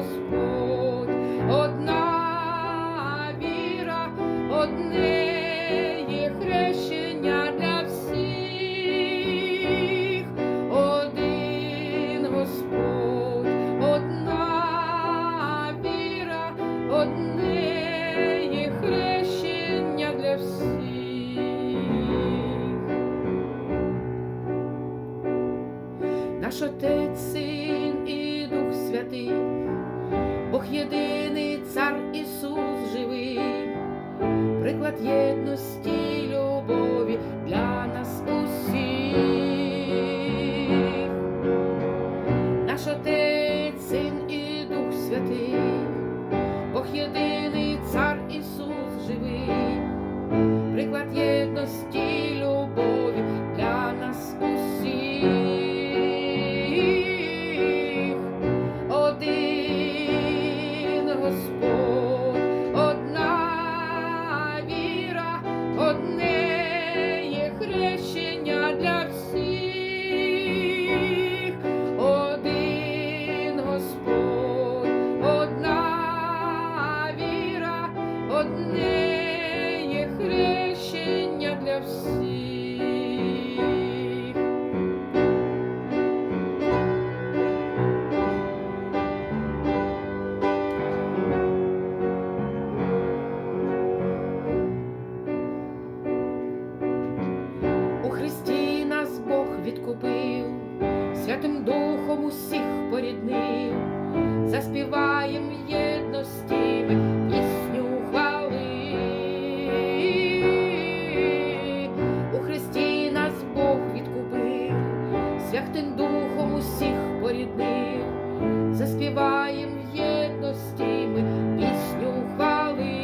Господь, одна віра, одне є хрещення для всіх, один Господь, одна віра, одне є хрещення для всіх. Наш отець. Син і Дух Святий приклад єдності, любові для нас усіх. Наш Отець, Син і Дух Святий, Бог єдиний цар Ісус живий, приклад єдності, любові для нас усіх. Відкупив, Святим Духом усіх поріднив, заспіваєм єдності Богом усіх порідних, заспіваєм в єдності ми пісню хвали,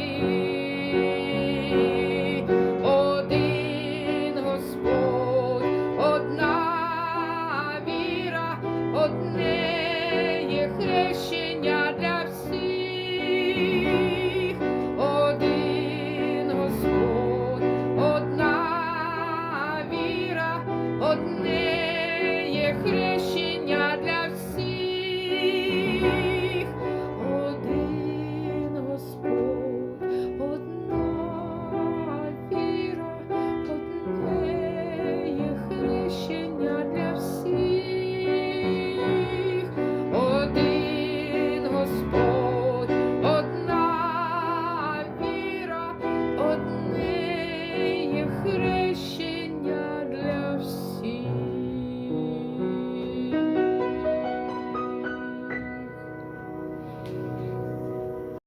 один Господь, одна віра, одне є хрещення. для